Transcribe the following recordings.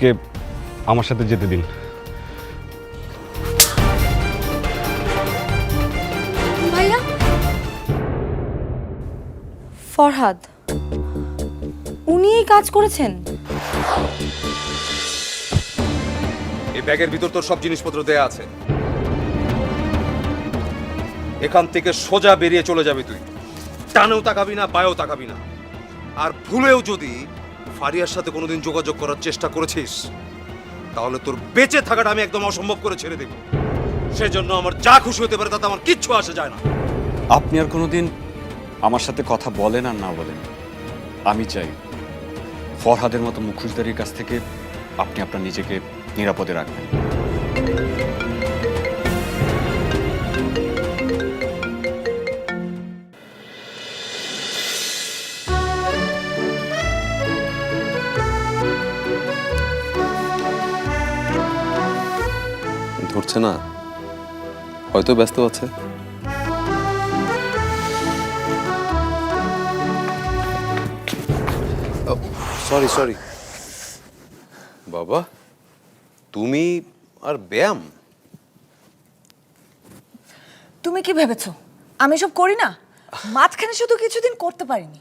ফরহাদকে আমার সাথে যেতে দিন। ভাইয়া? ফরহাদ উনি এই কাজ করেছেন? এই ব্যাগের ভিতর তোর সব জিনিসপত্র দেয়া আছে। এখান থেকে সোজা বেরিয়ে চলে যাবি তুই। টানেও তাকাবি না পায়েও তাকাবি না। আর ভুলেও যদি ফারিয়ার সাথে কোনোদিন যোগাযোগ করার চেষ্টা করেছিস? তাহলে তোর বেঁচে থাকাটা আমি একদম অসম্ভব করে ছেড়ে দেব। সেজন্য আমার যা খুশি হতে পারে তাতে আমার কিচ্ছু আসে যায় না। আপনি আর কোনোদিন আমার সাথে কথা বলেন আর না বলেন। আমি চাই ফরহাদের মতো মুখোশদারির কাছ থেকে আপনি আপনার নিজেকে নিরাপদে রাখবেন। ধরছে না। হয়তো ব্যস্ত আছে। Sorry sorry. বাবা তুমি আর ব্যায়াম? তুমি কি ভেবেছো? আমি সব করি না? মাঝখানে শুধু কিছুদিন করতে পারিনি।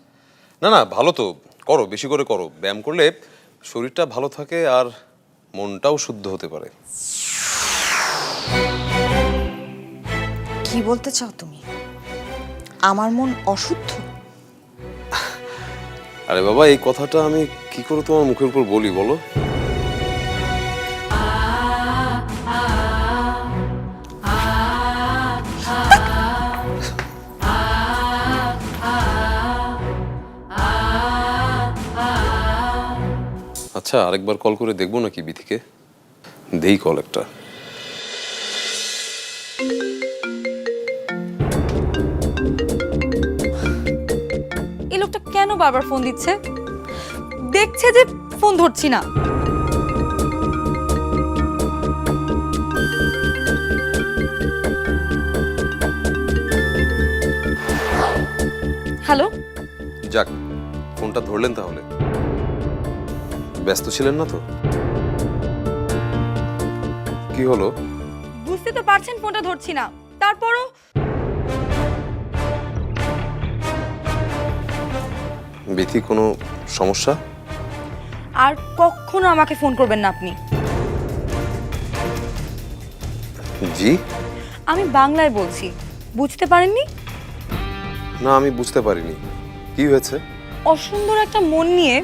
না না ভালো তো। করো বেশি করে করো। ব্যায়াম করলে শরীরটা ভালো থাকে আর মনটাও শুদ্ধ হতে পারে। কি বলতে চাও তুমি? আমার মন অশুদ্ধ। আরে বাবা, এই কথাটা আমি কি করে তোমার মুখের উপর বলি বলো? আচ্ছা আরেকবার কল করে দেখব নাকি বিথিকে দেই কল একটা। এই লোকটা কেন বারবার ফোন দিচ্ছে? দেখছে যে ফোন ধরছি না। হ্যালো? যাক, ফোনটা ধরলেন তাহলে। ব্যস্ত ছিলেন না তো? কি হলো? পারছেন ফোনটা ধরছি না। তারপরও বিথি কোনো সমস্যা? আর কখনো আমাকে ফোন করবেন না আপনি। জি? আমি বাংলায় বলছি। বুঝতে পারেননি? না আমি বুঝতে পারিনি। কি হয়েছে? অসুন্দর একটা মন নিয়ে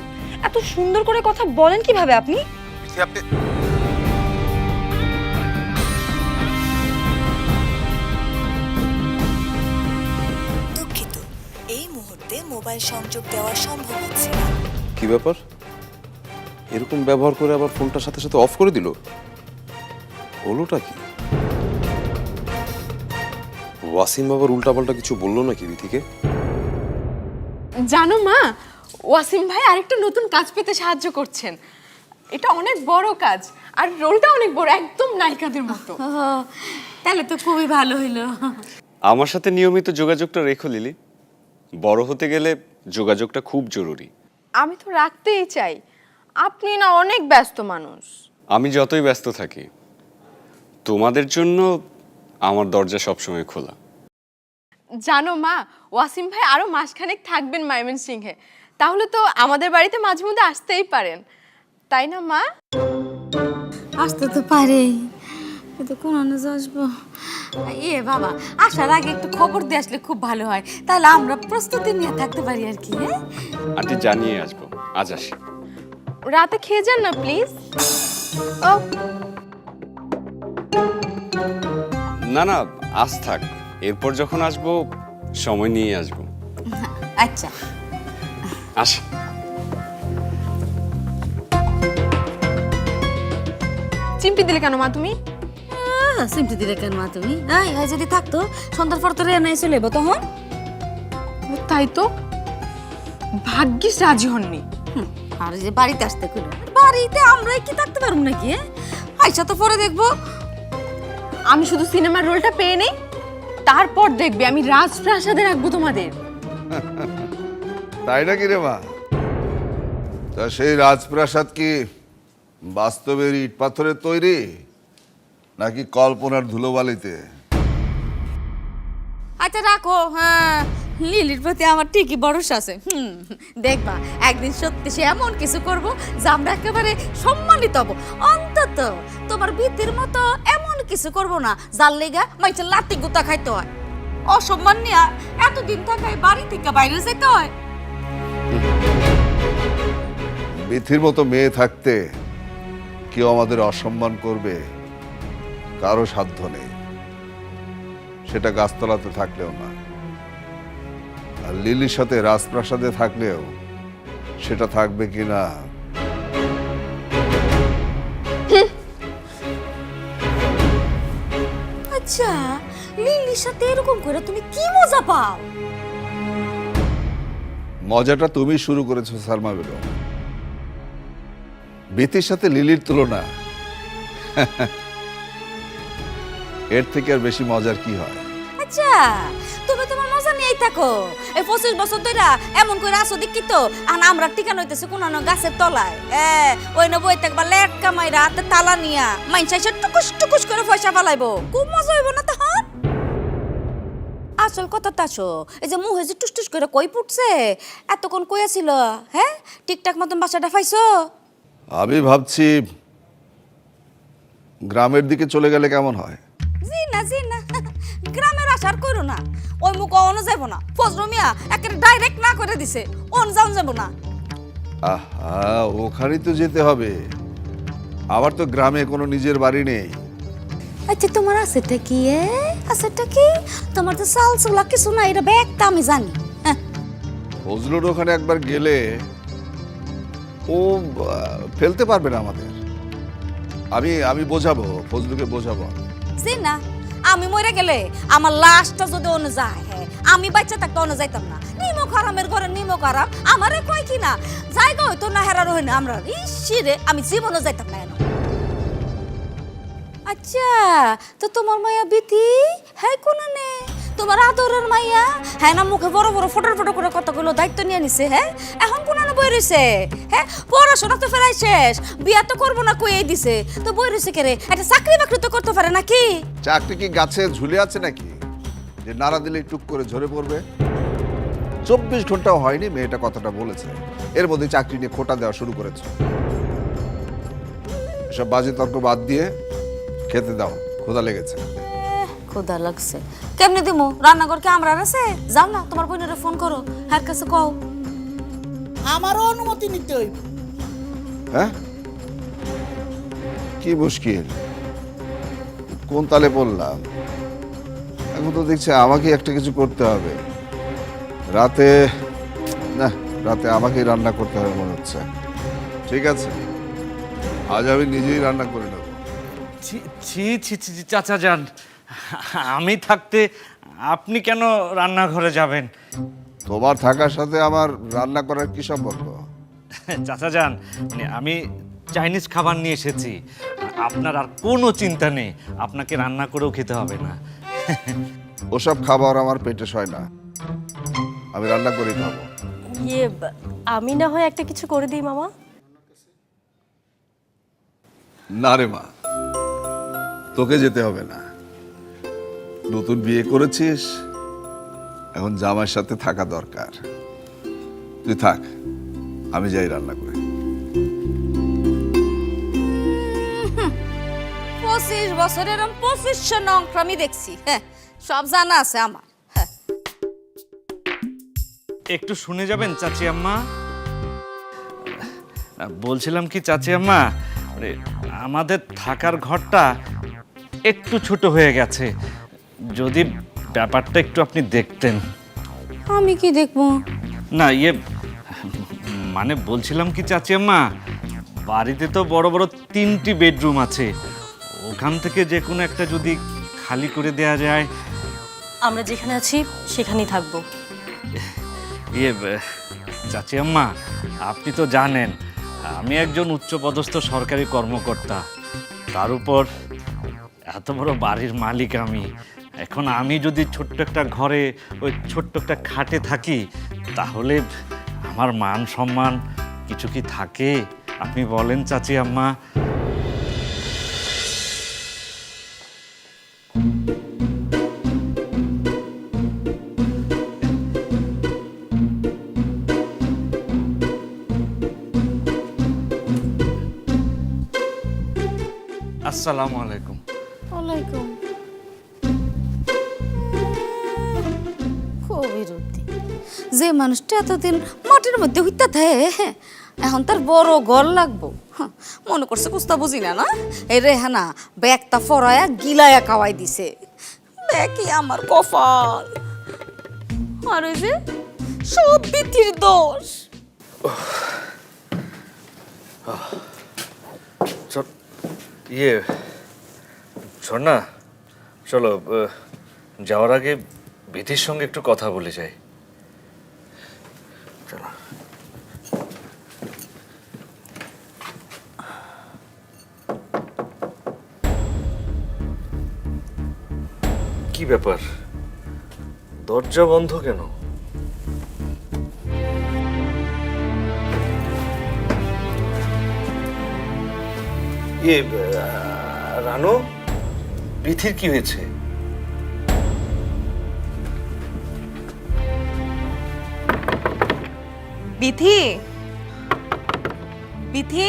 এত সুন্দর করে কথা বলেন কীভাবে আপনি? আপনি মুহূর্তে মোবাইল সংযোগ দেওয়া সম্ভব হচ্ছে না। কি ব্যাপার? এরকম ব্যবহার করে আবার ফোনটার সাথে সাথে অফ করে দিল? হলোটা কি? ওয়াসিম বাবার উল্টাপাল্টা কিছু বলল নাকি বিথিকে জানো মা ওয়াসিম ভাই আরেকটা নতুন কাজ পেতে সাহায্য করছেন। এটা অনেক বড় কাজ আর রোলটা অনেক বড় একদম নায়িকাদের মতো। তাহলে তো খুবই ভালো হইল। আমার সাথে নিয়মিত যোগাযোগটা রেখো লিলি। বড় হতে গেলে যোগাযোগটা খুব জরুরি। আমি তো রাখতেই চাই। আপনি না অনেক ব্যস্ত মানুষ। আমি যতই ব্যস্ত থাকি তোমাদের জন্য আমার দরজা সবসময় খোলা। জানো মা ওয়াসিম ভাই আরও মাসখানেক থাকবেন মাইমেন সিংহে তাহলে তো আমাদের বাড়িতে মাঝে মধ্যে আসতেই পারেন। তাই না মা? আসতে তো পারেই। কিন্তু কোন আনাজ আসব? এ বাবা আসার আগে একটু খবর দিয়ে আসলে খুব ভালো হয়। তাহলে আমরা প্রস্তুতি নিয়ে থাকতে পারি আর কি হ্যাঁ? আন্টি জানিয়ে আসব। আজ আসি। রাতে খেয়ে যান না প্লিজ। ও। না না আজ থাক। এরপর যখন আসব সময় নিয়ে আসব। আচ্ছা। আসি। চিমটি দিলে কেন মা তুমি? সিমটি দিলে কেন মা তুমি? এই যদি থাকতো সন্ধ্যার পর তো রেনে চলে যাব তখন। তাই তো? ভাগ্যিস রাজি হননি। আর যে বাড়িতে আসতে কইলো। বাড়িতে আমরাই কি থাকতে পারব নাকি আইসা তো পরে দেখব। আমি শুধু সিনেমার রোলটা পেয়ে নেই তারপর দেখবে আমি রাজপ্রাসাদে রাখব তোমাদের। তাই নাকি রে মা? তা সেই রাজপ্রাসাদ কি বাস্তবের ইট পাথরের তৈরি? নাকি কল্পনার ধুলোবালিতে? আচ্ছা রাখো হ্যাঁ। লিলির প্রতি আমার ঠিকই ভরসা আছে। হুম দেখবা একদিন সত্যি সে এমন কিছু করব যে আমরা একেবারে সম্মানিত হব। অন্তত তোমার ভীতির মতো এমন কিছু করব না যার লেগা মাইছে লাতি গুতা খাইতে হয়। অসম্মান নিয়ে এতদিন থাকায় বাড়ি থেকে বাইরে যেতে হয়। বিথির মতো মেয়ে থাকতে কেউ আমাদের অসম্মান করবে? কারও সাধ্য নেই। সেটা গাছতলাতে থাকলেও না। আর লিলির সাথে রাজপ্রাসাদে থাকলেও সেটা থাকবে কি না? আচ্ছা লিলির সাথে এরকম করে তুমি কি মজা পাও? মজাটা তুমি শুরু করেছ সালমা বেগম। বিথির সাথে লিলির তুলনা। এর থেকে আর বেশি মজার কি হয়? আচ্ছা তুমি তোমার মজা নিয়েই থাকো। এই পঁচিশ বছর ধরে এমন করে আসো দেখি তো। আর আমরা টিকানো হইতেছে কোন গাছের তলায়। এ ওই না বই থাকবা লেট কামাইরা হাতে তালা নিয়া মাইনসা এসে টুকুস টুকুস করে পয়সা ফালাইবো। খুব মজা হইব না তখন আসল কথা তাসো এই যে মুহে যে টুস টুস করে কই পুটছে? এতক্ষণ কইয়াছিল হ্যাঁ? ঠিকঠাক মতন বাসাটা পাইছো? আমি ভাবছি গ্রামের দিকে চলে গেলে কেমন হয়? জি না জি না গ্রামের আসার করো না। ওই মুখ অন যাব না। ফজরু মিয়া একেবারে ডাইরেক্ট না করে দিছে। অন যাও যাব না। আহা ওখানেই তো যেতে হবে। আবার তো গ্রামে কোনো নিজের বাড়ি নেই। আচ্ছা তোমার আছেটা কি এ? আছেটা কি? তোমার তো সাল সুলা কিছু না এটা ব্যাগটা আমি জানি। হ্যাঁ, ফজলুর ওখানে একবার গেলে ও ফেলতে পারবে না আমাদের। আমি আমি বোঝাবো ফজলুকে বোঝাবো। জি না আমি মরে গেলে আমার লাশটা যদি অন্য যায় হ্যাঁ আমি বাচ্চা থাকতে অন্য যাইতাম না। নিমো খারামের ঘরে নিমো খারাম, আমারে কয় কি না? জায়গা হয়তো না হেরার হই না, আমরা ইসিরে আমি জীবনও যাইতাম না আচ্ছা তো তোমার মায়া বিতি হ্যাঁ কোন নে? তোমার আদরের মাইয়া? হ্যাঁ না মুখে বড় বড় ফটোর ফটো করে কতগুলো দায়িত্ব নিয়ে নিছে হ্যাঁ? এখন কোন বই রইছে হ্যাঁ? পড়াশোনা তো ফেরাই শেষ বিয়া তো করব না কই দিছে। তো বই রইছে কে রে? একটা চাকরি বাকরি তো করতে পারে নাকি? চাকরি কি গাছে ঝুলে আছে নাকি? যে নাড়া দিলে টুক করে ঝরে পড়বে? চব্বিশ ঘন্টাও হয়নি মেয়েটা কথাটা বলেছে। এর মধ্যে চাকরি নিয়ে খোটা দেওয়া শুরু করেছে। এসব বাজে তর্ক বাদ দিয়ে খেতে দাও ক্ষুধা লেগেছে। ক্ষুধা লাগছে। কেমনে দিমু? রান্নাঘর কি আমরা আছে? যাও না তোমার বোনের ফোন করো হার কাছে কও। আমারও অনুমতি নিতে হইব। হ্যাঁ? কি মুশকিল? কোন তালে পড়লাম এখন তো দেখছি আমাকে একটা কিছু করতে হবে। রাতে না রাতে আমাকেই রান্না করতে হবে মনে হচ্ছে। ঠিক আছে? আজ আমি নিজেই রান্না করে নেব। ছি ছি ছি ছি ছি, চাচা যান। আমি থাকতে আপনি কেন রান্নাঘরে যাবেন? তোমার থাকার সাথে আমার রান্না করার কি সম্পর্ক? চাচা যান মানে আমি চাইনিজ খাবার নিয়ে এসেছি। আপনার আর কোনো চিন্তা নেই আপনাকে রান্না করেও খেতে হবে না। ওসব খাবার আমার পেটে সয় না। আমি রান্না করে খাব। ইয়ে আমি না হয় একটা কিছু করে দিই মামা? না রে মা তোকে যেতে হবে না। নতুন বিয়ে করেছিস? এখন জামাইয়ের সাথে থাকা দরকার। তুই থাক আমি যাই রান্না করে। পঁচিশ বছরের পঁচিশশো নংশ আমি দেখছি। হ্যাঁ সব জানা আছে আমার। হ্যাঁ। একটু শুনে যাবেন চাচি আম্মা? বলছিলাম কি চাচি আম্মা মানে আমাদের থাকার ঘরটা একটু ছোট হয়ে গেছে। যদি ব্যাপারটা একটু আপনি দেখতেন। আমি কি দেখব? না ইয়ে মানে বলছিলাম কি চাচি আম্মা বাড়িতে তো বড় বড় তিনটি বেডরুম আছে। ওখান থেকে যে কোনো একটা যদি খালি করে দেয়া যায়। আমরা যেখানে আছি সেখানেই থাকব। ইয়ে চাচি আম্মা আপনি তো জানেন আমি একজন উচ্চপদস্থ সরকারি কর্মকর্তা। তার উপর এত বড় বাড়ির মালিক আমি। এখন আমি যদি ছোট্ট একটা ঘরে ওই ছোট্ট একটা খাটে থাকি তাহলে আমার মান সম্মান কিছু কি থাকে? আপনি বলেন চাচি আম্মা। আসসালামু আলাইকুম। ওয়ালাইকুম যে মানুষটা এতদিন মাটির মধ্যে হইতা থাকে এখন তার বড় ঘর লাগবো। হ্যাঁ, মনে করছে কুস্তা বুঝি না না? এই রেহানা ব্যাগটা ফরায়া গিলায়া কাওয়াই দিছে। দেখি আমার কপাল। আর ওই যে সব বিধির দোষ। ইয়ে ঝর্ণা চলো যাওয়ার আগে বিধির সঙ্গে একটু কথা বলে যাই। কি ব্যাপার? দরজা বন্ধ কেন? ইয়ে রানু বিথির কি হয়েছে? বিথি? বিথি?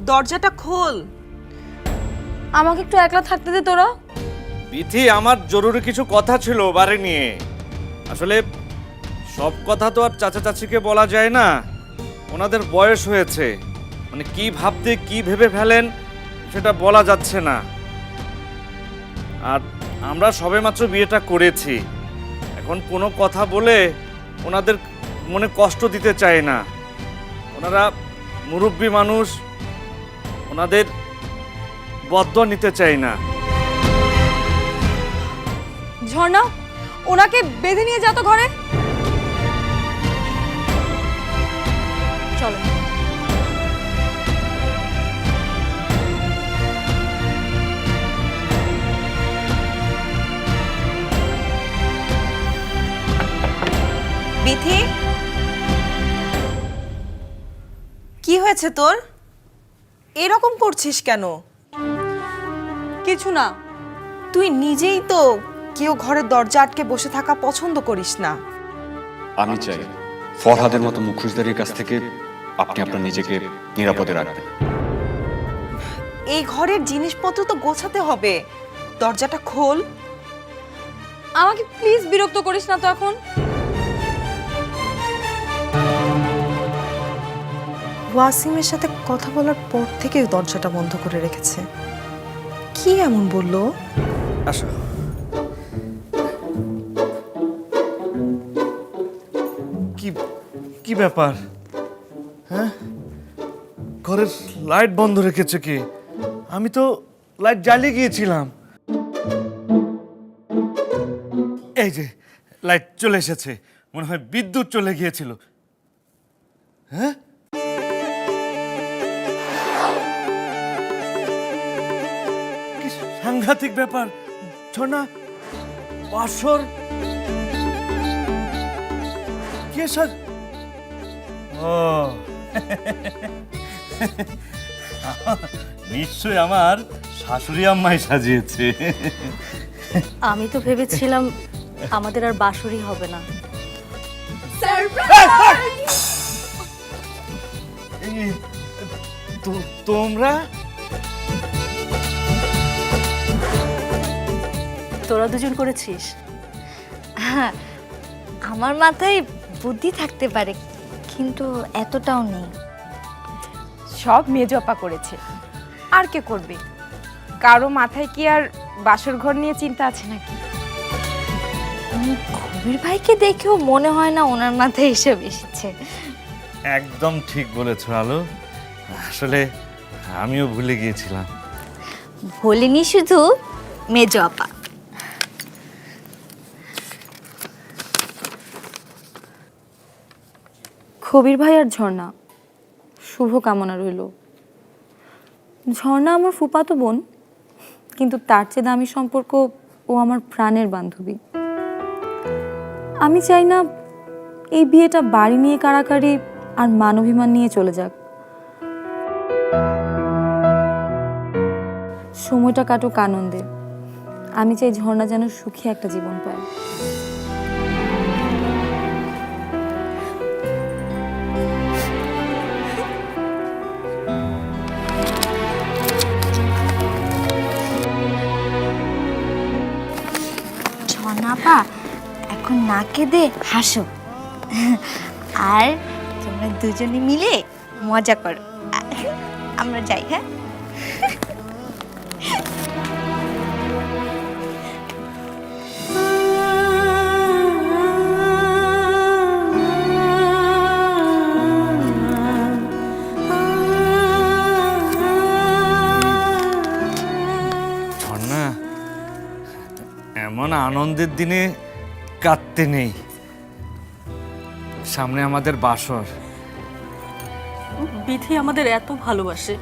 দরজাটা খোল। আমাকে একটু একলা থাকতে দে তোরা। বিথি, আমার জরুরি কিছু কথা ছিল বারে নিয়ে। আসলে সব কথা তো আর চাচা চাচিকে বলা যায় না। ওনাদের বয়স হয়েছে। মানে কি ভাবতে, কি ভেবে ফেলেন সেটা বলা যাচ্ছে না। আর আমরা সবেমাত্র বিয়েটা করেছি। এখন কোনো কথা বলে ওনাদের মনে কষ্ট দিতে চায় না। ওনারা মুরব্বী মানুষ, ওনাদের বদ্ধ নিতে চায় না। ঝর্ণা, ওনাকে বেঁধে নিয়ে যা তো ঘরে। চলো। বিথি কি হয়েছে তোর? এরকম করছিস কেন? কিছু না। তুই নিজেই তো কেউ ঘরের দরজা আটকে বসে থাকা পছন্দ করিস না। আমি চাই ফরহাদের মতো মুখোশধারীর কাছ থেকে আপনি আপনার নিজেকে নিরাপদে রাখবেন। এই ঘরের জিনিসপত্র তো গোছাতে হবে। দরজাটা খোল। আমাকে প্লিজ বিরক্ত করিস না তো এখন। ওয়াসিমের সাথে কথা বলার পর থেকে দরজাটা বন্ধ করে রেখেছে। কি এমন বলল? আসো। কি কি ব্যাপার? হ্যাঁ? ঘরের লাইট বন্ধ রেখেছে কি? আমি তো লাইট জ্বালিয়ে গিয়েছিলাম। এই যে, লাইট চলে এসেছে। মনে হয় বিদ্যুৎ চলে গিয়েছিল। হ্যাঁ? সাংঘাতিক ব্যাপার। ঝর্ণা বাসর কে সাজ ও। নিশ্চয় আমার শাশুড়ি আম্মাই সাজিয়েছে। আমি তো ভেবেছিলাম আমাদের আর বাসরই হবে না। তোমরা তোরা দুজন করেছিস? হ্যাঁ আমার মাথায় বুদ্ধি থাকতে পারে কিন্তু এতটাও নেই। সব মেজপা করেছে। আর কে করবে? কারও মাথায় কি আর বাসর ঘর নিয়ে চিন্তা আছে নাকি? কবির ভাইকে দেখেও মনে হয় না ওনার মাথায় এসব এসেছে। একদম ঠিক বলেছ আলো। আসলে আমিও ভুলে গিয়েছিলাম। ভোলেনি শুধু মেজ আপা। কবির ভাই আর ঝর্ণা। শুভ কামনা রইল। ঝর্ণা আমার ফুপাতো বোন, কিন্তু তার চেয়ে দামি সম্পর্ক ও আমার প্রাণের বান্ধবী। আমি চাই না এই বিয়েটা বাড়ি নিয়ে কাড়াকাড়ি আর মানবিমান নিয়ে চলে যাক। সময়টা কাটুক আনন্দে আমি চাই ঝর্ণা যেন সুখী একটা জীবন পায়। না কেঁদে হাসো। আর তোমরা দুজনে মিলে মজা করো। আমরা যাই হ্যাঁ? এমন আনন্দের দিনে কাঁদতে নেই। সামনে আমাদের বাসর। বিধি আমাদের এত ভালোবাসে।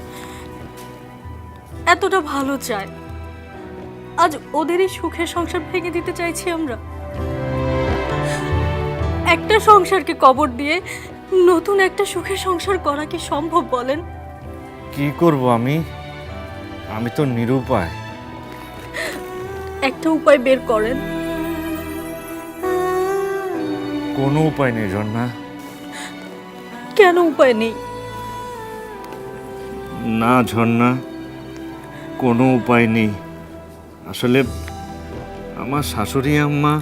এতটা ভালো চায়। আজ ওদেরই সুখের সংসার ভেঙে দিতে চাইছি আমরা। একটা সংসারকে কবর দিয়ে নতুন একটা সুখের সংসার করা কি সম্ভব বলেন? কি করব আমি? আমি তো নিরুপায়। একটা উপায় বের করেন। কোনো উপায় নেই ঝর্ণা কেন উপায় নেই? না ঝর্ণা কোনো উপায় নেই। আসলে আমার শাশুড়ি আম্মা।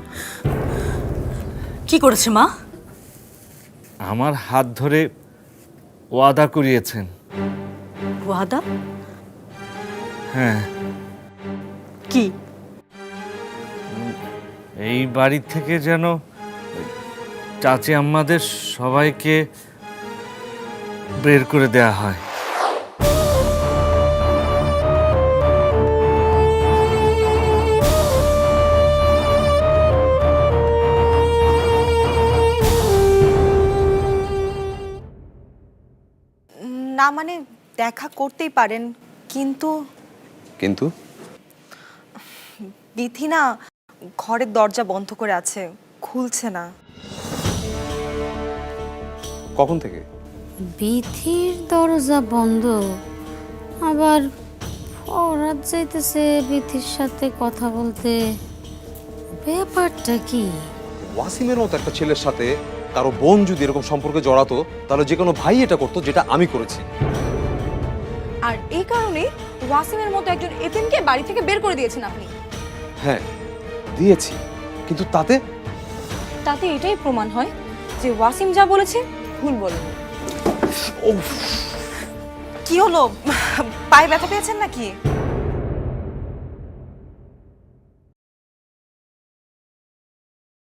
কি করেছে মা? আমার হাত ধরে ওয়াদা করিয়েছেন। ওয়াদা? হ্যাঁ। কি? এই বাড়ি থেকে যেন চাচি আম্মাদের সবাইকে বের করে দেয়া হয়। না মানে দেখা করতেই পারেন কিন্তু কিন্তু? বিথি না ঘরের দরজা বন্ধ করে আছে খুলছে না। কখন থেকে? বিথির দরজা বন্ধ। আবার ফরাত যাইতেছে বিথির সাথে কথা বলতে। ব্যাপারটা কি? ওয়াসিমের মতো একটা ছেলের সাথে কারও বোন যদি এরকম সম্পর্কে জড়াতো তাহলে যে কোনো ভাই এটা করতো যেটা আমি করেছি। আর এই কারণে ওয়াসিমের মতো একজন এতিমকে বাড়ি থেকে বের করে দিয়েছেন আপনি। হ্যাঁ দিয়েছি। কিন্তু তাতে? তাতে এটাই প্রমাণ হয় যে ওয়াসিম যা বলেছে ভুল বলেন কি হলো? পায়ে ব্যথা পেয়েছেন নাকি?